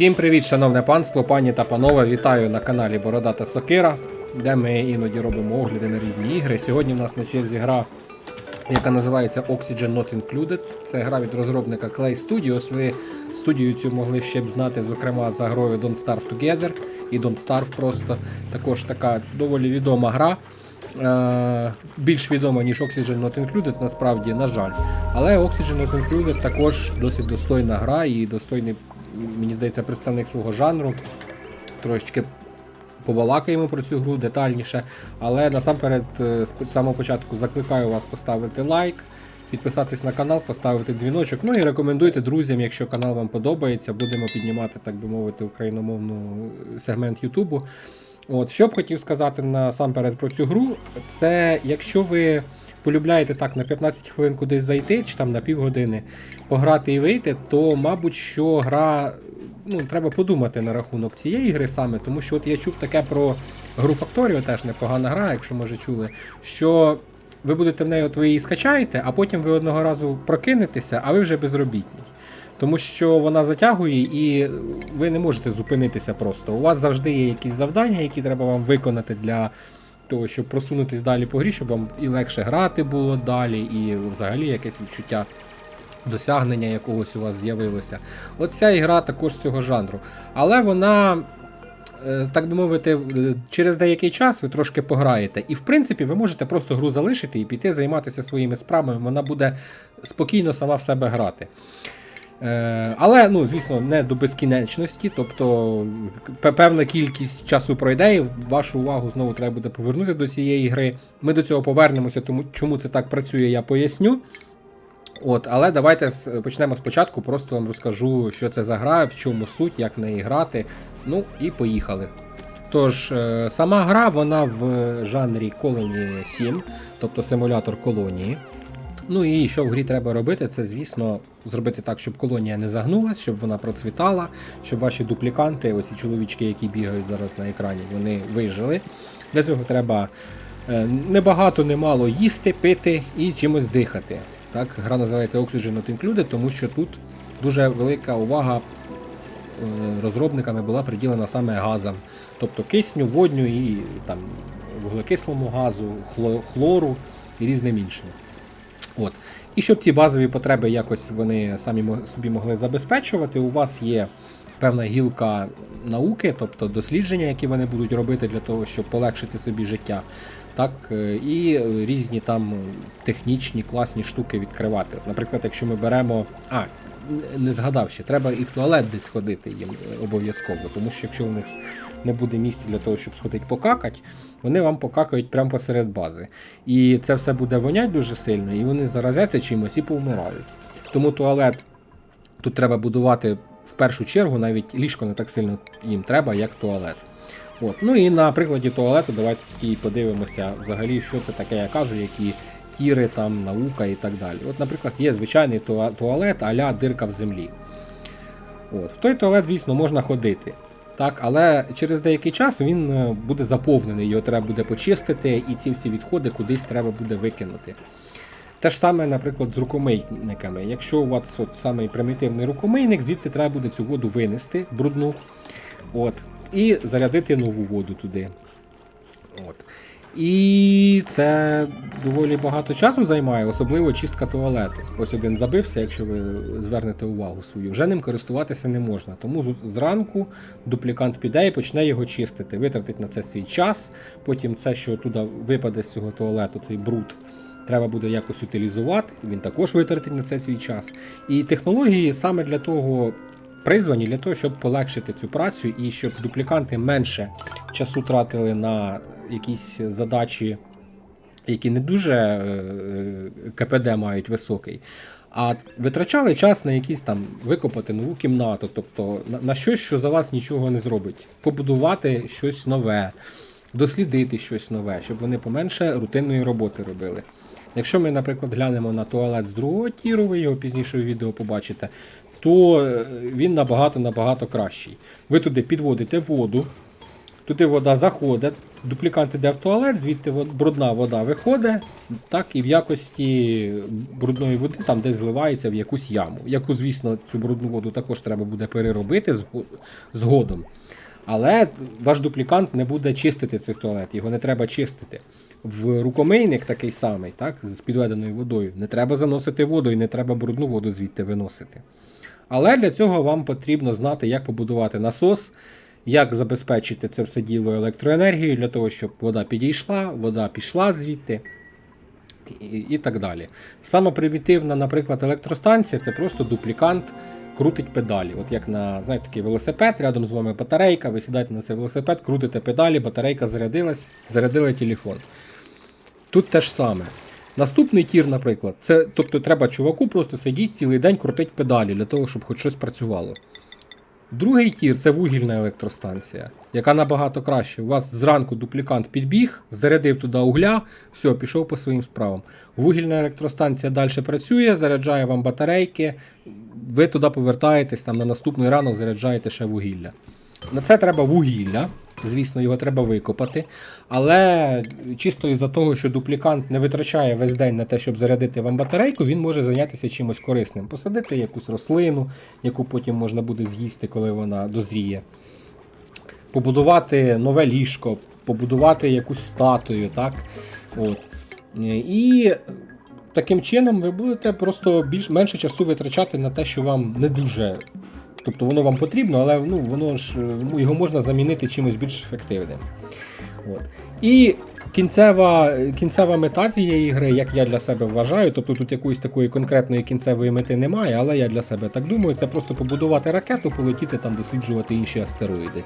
Всім привіт, шановне панство, пані та панове. Вітаю на каналі Бородата Сокира, де ми іноді робимо огляди на різні ігри. Сьогодні в нас на черзі гра, яка називається Oxygen Not Included. Це гра від розробника Clay Studios. Ви студію цю могли ще б знати, зокрема, за грою Don't Starve Together і Don't Starve просто. Також така доволі відома гра. Е, більш відома, ніж Oxygen Not Included, насправді, на жаль. Але Oxygen Not Included також досить достойна гра і достойний, мені здається, представник свого жанру. Трошечки побалакаємо про цю гру детальніше. Але насамперед, е, з самого початку закликаю вас поставити лайк, підписатись на канал, поставити дзвіночок. Ну і рекомендуйте друзям, якщо канал вам подобається, будемо піднімати, так би мовити, україномовну е, сегмент Ютубу. От, що б хотів сказати насамперед про цю гру, це якщо ви полюбляєте так на 15 хвилин кудись зайти, чи там на півгодини пограти і вийти, то мабуть, що гра. Ну, треба подумати на рахунок цієї гри саме, тому що от я чув таке про гру Factorio, теж непогана гра, якщо може чули, що ви будете в неї, от ви її скачаєте, а потім ви одного разу прокинетеся, а ви вже безробітні. Тому що вона затягує і ви не можете зупинитися просто. У вас завжди є якісь завдання, які треба вам виконати для того, щоб просунутись далі по грі, щоб вам і легше грати було далі, і взагалі якесь відчуття досягнення якогось у вас з'явилося. От ця ігра також цього жанру. Але вона. е, Так би мовити, е, через деякий час ви трошки пограєте. І в принципі ви можете просто гру залишити і піти займатися своїми справами. Вона буде спокійно сама в себе грати. Е, Але, ну, звісно, не до безкінечності, тобто певна кількість часу пройде, і вашу увагу знову треба буде повернути до цієї гри. Ми до цього повернемося, тому чому це так працює, я поясню. От, але давайте почнемо спочатку, просто вам розкажу, що це за гра, в чому суть, як в неї грати. Ну і поїхали. Тож, е, сама гра, вона в жанрі Colony 7, тобто симулятор колонії. Ну і що в грі треба робити, це, звісно, зробити так, щоб колонія не загнулась, щоб вона процвітала, щоб ваші дупліканти, оці чоловічки, які бігають зараз на екрані, вони вижили. Для цього треба е, не багато, не мало їсти, пити і чимось дихати. Так, гра називається Oxygen Not Included, тому що тут дуже велика увага е, розробниками була приділена саме газам, тобто кисню, водню і там вуглекислому газу, хлору і різним іншим. От. І щоб ці базові потреби якось вони самі собі могли забезпечувати, у вас є певна гілка науки, тобто дослідження, які вони будуть робити для того, щоб полегшити собі життя. Так, е, і різні там технічні класні штуки відкривати. Наприклад, якщо ми беремо. А, не згадав ще, треба і в туалет десь ходити їм е, обов'язково, тому що якщо у них не буде місця для того, щоб сходити покакати, вони вам покакають прямо посеред бази. І це все буде вонять дуже сильно, і вони заразяться чимось і повмирають. Тому туалет тут треба будувати в першу чергу, навіть ліжко не так сильно їм треба, як туалет. От. Ну і на прикладі туалету давайте подивимося взагалі, що це таке, я кажу, які тіри, там, наука і так далі. От, наприклад, є звичайний туалет а-ля дирка в землі. От. В той туалет, звісно, можна ходити. Так, але через деякий час він е, буде заповнений, його треба буде почистити, і ці всі відходи кудись треба буде викинути. Те ж саме, наприклад, з рукомийниками. Якщо у вас от самий примітивний рукомийник, звідти треба буде цю воду винести, брудну, от, і зарядити нову воду туди. От. І це доволі багато часу займає, особливо чистка туалету. Ось один забився, якщо ви звернете увагу свою. Вже ним користуватися не можна. Тому зранку дуплікант піде і почне його чистити. Витратить на це свій час. Потім це, що туди випаде з цього туалету, цей бруд, треба буде якось утилізувати. Він також витратить на це свій час. І технології саме для того. Призвані для того, щоб полегшити цю працю і щоб дупліканти менше часу тратили на якісь задачі, які не дуже е, КПД мають високий, а витрачали час на якісь там викопати нову кімнату, тобто на, щось, що за вас нічого не зробить, побудувати щось нове, дослідити щось нове, щоб вони поменше рутинної роботи робили. Якщо ми, наприклад, глянемо на туалет з другого тіру, ви його пізніше в відео побачите, то е, він набагато-набагато кращий. Ви туди підводите воду, Туди вода заходить, дуплікант іде в туалет, звідти брудна вода виходить, так, і в якості брудної води там десь зливається в якусь яму. Яку, звісно, цю брудну воду також треба буде переробити згодом. Але ваш дуплікант не буде чистити цей туалет, його не треба чистити. В рукомийник такий самий, так, з підведеною водою. Не треба заносити воду і не треба брудну воду звідти виносити. Але для цього вам потрібно знати, як побудувати насос, як забезпечити це все діло електроенергією, для того, щоб вода підійшла, вода пішла звідти. І, і так далі. Саме примітивна, наприклад, електростанція це просто дуплікант крутить педалі. От як на знаєте, такий велосипед, рядом з вами батарейка, ви сідаєте на цей велосипед, крутите педалі, батарейка зарядилась, зарядили телефон. Тут те ж саме. Наступний тір, наприклад, це тобто треба чуваку просто сидіти цілий день крутить педалі для того, щоб хоч щось працювало. Другий тір це вугільна електростанція, яка набагато краще. У вас зранку дуплікант підбіг, зарядив туди угля, все, пішов по своїм справам. Вугільна електростанція далі працює, заряджає вам батарейки, ви туди повертаєтесь там на наступний ранок заряджаєте ще вугілля. На це треба вугілля. Звісно, його треба викопати. Але чисто із-за того, що дуплікант не витрачає весь день на те, щоб зарядити вам батарейку, він може зайнятися чимось корисним. Посадити якусь рослину, яку потім можна буде з'їсти, коли вона дозріє. Побудувати нове ліжко, побудувати якусь статую. так? От. І таким чином ви будете просто більш менше часу витрачати на те, що вам не дуже Тобто воно вам потрібно, але ну, воно ж ну, його можна замінити чимось більш ефективним. От. І кінцева, кінцева мета цієї гри, як я для себе вважаю, тобто тут якоїсь такої конкретної кінцевої мети немає, але я для себе так думаю, це просто побудувати ракету, полетіти там, досліджувати інші астероїди.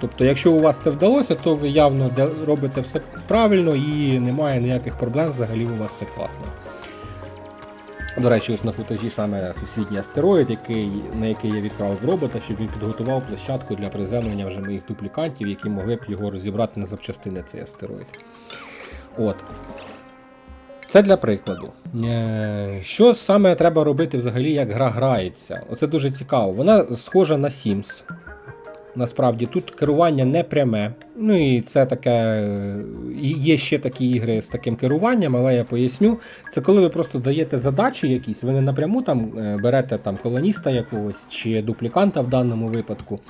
Тобто, якщо у вас це вдалося, то ви явно робите все правильно і немає ніяких проблем, взагалі у вас все класно. До речі, ось на футажі саме сусідній астероїд, який, на який я відправив робота, щоб він підготував площадку для приземлення вже моїх дуплікантів, які могли б його розібрати на запчастини цей астероїд. От. Це для прикладу. Е, Що саме треба робити взагалі, як гра грається? Оце дуже цікаво. Вона схожа на Sims. Насправді тут керування не пряме. Ну і це таке. Є ще такі ігри з таким керуванням, але я поясню. Це коли ви просто даєте задачі якісь, ви не напряму там е, берете там колоніста якогось чи дупліканта в даному випадку,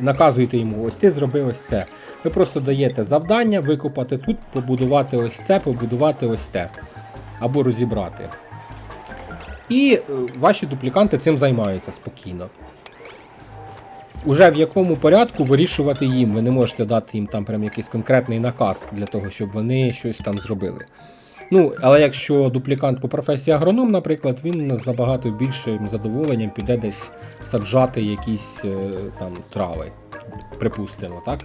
наказуєте йому, ось ти зроби ось це. Ви просто даєте завдання викопати тут, побудувати ось це, побудувати ось те. Або розібрати. І е, ваші дупліканти цим займаються спокійно. Уже в якому порядку вирішувати їм. Ви не можете дати їм там прям якийсь конкретний наказ для того, щоб вони щось там зробили. Ну, але якщо дуплікант по професії агроном, наприклад, він з набагато більшим задоволенням піде десь саджати якісь е, там трави, припустимо, так?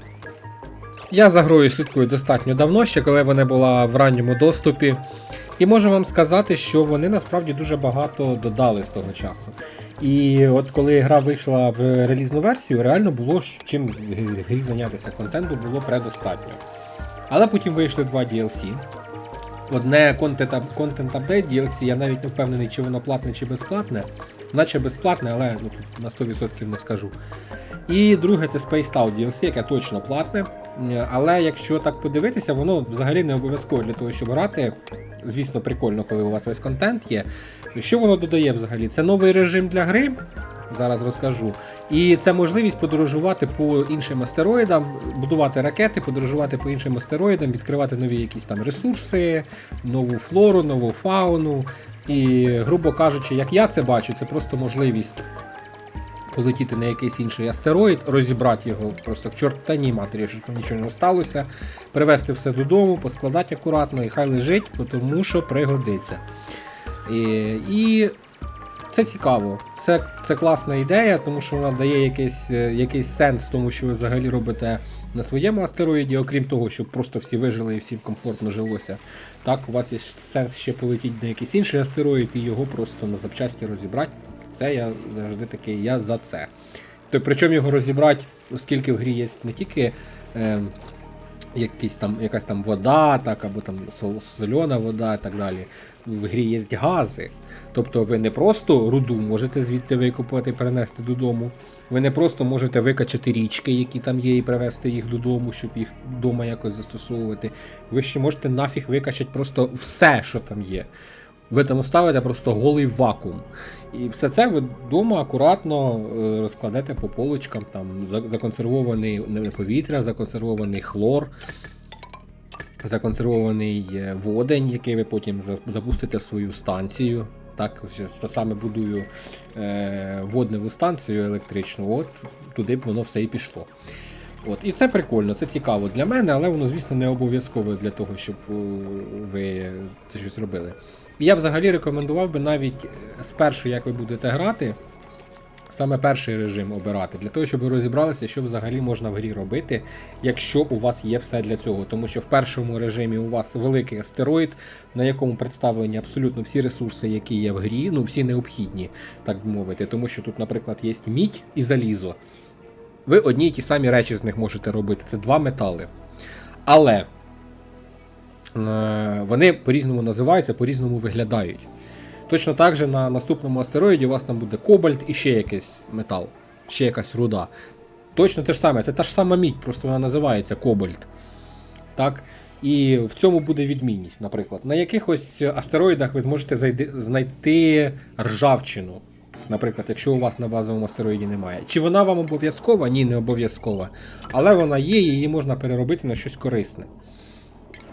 Я за грою слідкую достатньо давно, ще коли вона була в ранньому доступі. І можу вам сказати, що вони насправді дуже багато додали з того часу. І от коли гра вийшла в релізну версію, реально було чим грі зайнятися. Контенту було предостатньо. Але потім вийшли два DLC. Одне контент, апдейт DLC, я навіть не впевнений, чи воно платне чи безплатне. Наче безплатне, але ну, на 100% не скажу. І друге це Spaced Out DLC, яке точно платне. Але якщо так подивитися, воно взагалі не обов'язково для того, щоб грати. Звісно, прикольно, коли у вас весь контент є. Що воно додає взагалі? Це новий режим для гри. Зараз розкажу. І це можливість подорожувати по іншим астероїдам, будувати ракети, подорожувати по іншим астероїдам, відкривати нові якісь там ресурси, нову флору, нову фауну. І, грубо кажучи, як я це бачу, це просто можливість полетіти на якийсь інший астероїд, розібрати його просто к чортаній матері, щоб нічого не сталося, привезти все додому, поскладати акуратно і хай лежить, тому що пригодиться. І, і це цікаво. Це, це класна ідея, тому що вона дає якийсь, е, якийсь сенс тому, що ви взагалі робите на своєму астероїді, окрім того, щоб просто всі вижили і всім комфортно жилося. Так, у вас є сенс ще полетіти на якийсь інший астероїд і його просто на запчасті розібрати. Це я завжди такий, я за це. То, причому його розібрати, оскільки в грі є не тільки е, якісь там, якась там вода, так, або там сольона вода і так далі. В грі є гази. Тобто ви не просто руду можете звідти викопати і перенести додому. Ви не просто можете викачати річки, які там є, і привезти їх додому, щоб їх вдома якось застосовувати. Ви ще можете нафіг викачати просто все, що там є. Ви там ставите просто голий вакуум. І все це ви вдома акуратно е, розкладете по полочкам, там законсервований повітря, законсервований хлор, законсервований е, водень, який ви потім запустите в свою станцію. Так, саме будую е, водневу станцію електричну, от туди б воно все і пішло. От, і це прикольно, це цікаво для мене, але воно, звісно, не обов'язково для того, щоб ви це щось робили. Я взагалі рекомендував би навіть е, спершу, як ви будете грати, саме перший режим обирати, для того, щоб ви розібралися, що взагалі можна в грі робити, якщо у вас є все для цього. Тому що в першому режимі у вас великий астероїд, на якому представлені абсолютно всі ресурси, які є в грі, ну всі необхідні, так би мовити. Тому що тут, наприклад, є мідь і залізо. Ви одні й ті самі речі з них можете робити. Це два метали. Але вони по-різному називаються, по-різному виглядають. Точно так же на наступному астероїді у вас там буде кобальт і ще якийсь метал, ще якась руда. Точно те ж саме, це та ж сама мідь, просто вона називається кобальт. Так? І в цьому буде відмінність, наприклад. На якихось астероїдах ви зможете знайти ржавчину. Наприклад, якщо у вас на базовому астероїді немає. Чи вона вам обов'язкова? Ні, не обов'язкова. Але вона є, її можна переробити на щось корисне.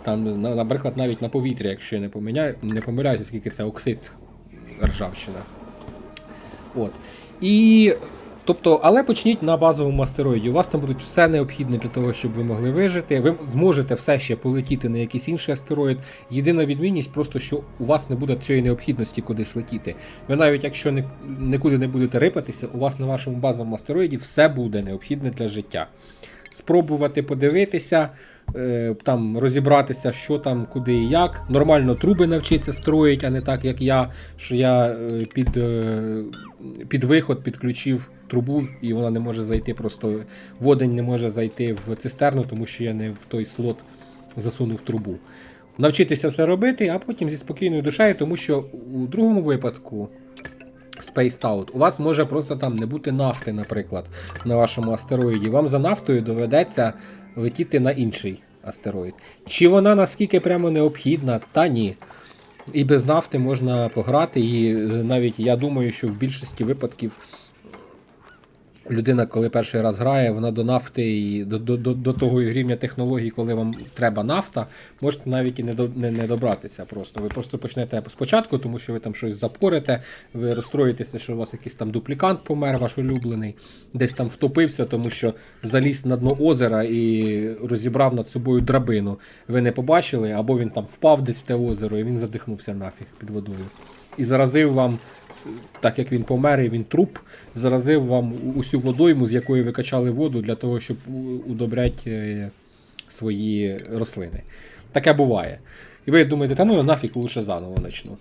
Там, наприклад, навіть на повітря, якщо я не, помиляю, не помиляюся, скільки це оксид ржавчина. От. І. Тобто, але почніть на базовому астероїді. У вас там будуть все необхідне для того, щоб ви могли вижити. Ви зможете все ще полетіти на якийсь інший астероїд. Єдина відмінність просто, що у вас не буде цієї необхідності кудись летіти. Ви навіть якщо нікуди не будете рипатися, у вас на вашому базовому астероїді все буде необхідне для життя. Спробувати подивитися, е, там розібратися, що там, куди і як. Нормально труби навчитися строїть, а не так, як я, що я е, під, е, під виход підключив трубу, і вона не може зайти, просто водень не може зайти в цистерну, тому що я не в той слот засунув трубу. Навчитися все робити, а потім зі спокійною душею, тому що у другому випадку. Spaced Out. У вас може просто там не бути нафти, наприклад, на вашому астероїді. Вам за нафтою доведеться летіти на інший астероїд. Чи вона наскільки прямо необхідна? Та ні. І без нафти можна пограти, і е, навіть я думаю, що в більшості випадків людина, коли перший раз грає, вона до нафти і до, до, до, до того рівня технологій, коли вам треба нафта, можете навіть і не, до, не, не добратися просто. Ви просто почнете спочатку, тому що ви там щось запорите, ви розстроїтеся, що у вас якийсь там дуплікант помер, ваш улюблений, десь там втопився, тому що заліз на дно озера і розібрав над собою драбину. Ви не побачили, або він там впав десь в те озеро і він задихнувся нафіг під водою. І заразив вам, так як він помер, і він труп, заразив вам усю водойму, з якої ви качали воду для того, щоб удобряти е, свої рослини. Таке буває. І ви думаєте, та ну нафіг лише заново почну.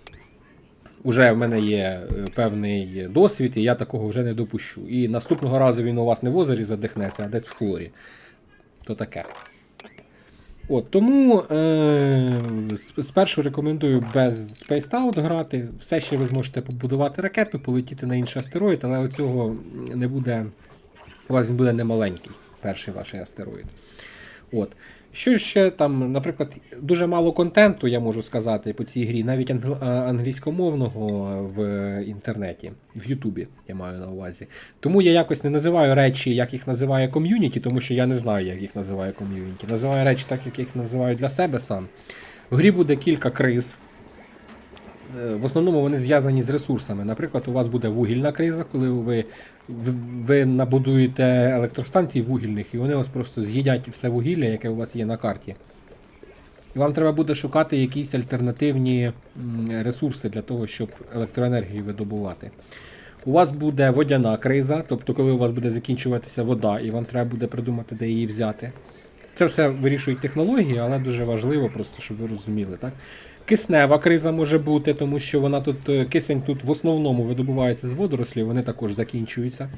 Уже в мене є е, певний досвід, і я такого вже не допущу. І наступного разу він у вас не в озері задихнеться, а десь в хлорі. То таке. От, тому е, спершу рекомендую без Spaced Out грати. Все ще ви зможете побудувати ракету, полетіти на інший астероїд, але оцього не буде. У вас він буде немаленький, перший ваш астероїд. От. Що ще там, наприклад, дуже мало контенту, я можу сказати, по цій грі, навіть англ- англійськомовного в інтернеті, в Ютубі, я маю на увазі. Тому я якось не називаю речі, як їх називає ком'юніті, тому що я не знаю, як їх називає ком'юніті. Називаю речі так, як їх називаю для себе сам. В грі буде кілька криз. Е, В основному вони зв'язані з ресурсами. Наприклад, у вас буде вугільна криза, коли ви, ви, набудуєте електростанцій вугільних, і вони вас просто з'їдять все вугілля, яке у вас є на карті. І вам треба буде шукати якісь альтернативні ресурси для того, щоб електроенергію видобувати. У вас буде водяна криза, тобто коли у вас буде закінчуватися вода, і вам треба буде придумати, де її взяти. Це все вирішують технології, але дуже важливо, просто щоб ви розуміли. Так? Киснева криза може бути, тому що вона тут е, кисень тут в основному видобувається з водорослів, вони також закінчуються.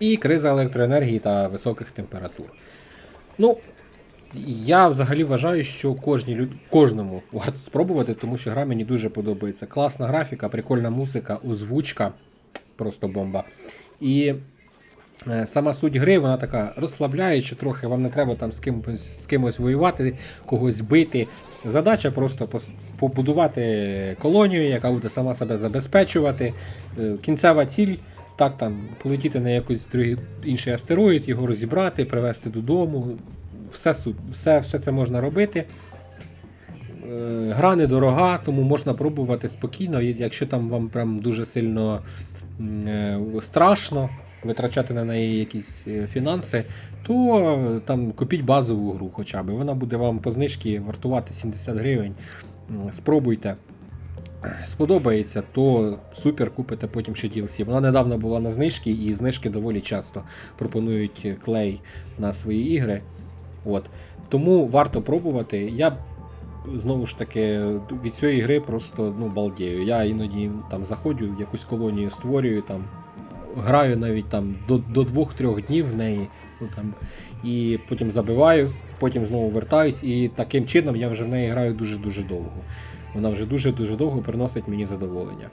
І криза електроенергії та високих температур. Ну, Я взагалі вважаю, що кожній люд... кожному варто спробувати, тому що гра мені дуже подобається. Класна графіка, прикольна музика, озвучка, просто бомба. І сама суть гри, вона така розслабляюча трохи, вам не треба там з кимось, з кимось воювати, когось бити. Задача просто побудувати колонію, яка буде сама себе забезпечувати. Е, Кінцева ціль. Так, там полетіти на якийсь інший астероїд, його розібрати, привезти додому. Все, все, все це можна робити. Е, Гра недорога, тому можна пробувати спокійно. Якщо там вам прям дуже сильно е, страшно витрачати на неї якісь е, фінанси, то е, там купіть базову гру хоча б. Вона буде вам по знижці вартувати 70 гривень. Спробуйте. Сподобається, то супер, купите потім ще DLC. Вона недавно була на знижці, і знижки доволі часто пропонують клей на свої ігри. От. Тому варто пробувати. Я знову ж таки від цієї гри просто ну, балдею. Я іноді там заходжу, якусь колонію створюю, там, граю навіть там до, до 2-3 днів в неї. Ну, там, і потім забиваю, потім знову вертаюсь, і таким чином я вже в неї граю дуже-дуже довго. Вона вже дуже-дуже довго приносить мені задоволення.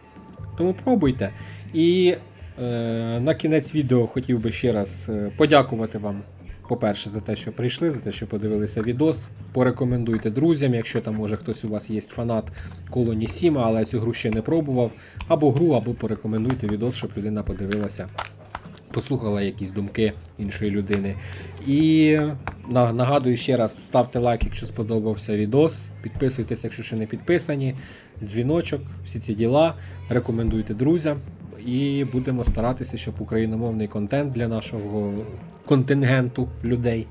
Тому пробуйте. І е, на кінець відео хотів би ще раз е, подякувати вам, по-перше, за те, що прийшли, за те, що подивилися відос. Порекомендуйте друзям, якщо там може хтось у вас є фанат Колоні Сіма, але цю гру ще не пробував. Або гру, або порекомендуйте відос, щоб людина подивилася. Послухала якісь думки іншої людини. І нагадую ще раз, ставте лайк, якщо сподобався відос. Підписуйтесь, якщо ще не підписані. Дзвіночок, всі ці діла. Рекомендуйте друзям. І будемо старатися, щоб україномовний контент для нашого контингенту людей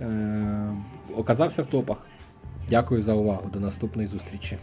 е- оказався в топах. Дякую за увагу. До наступної зустрічі.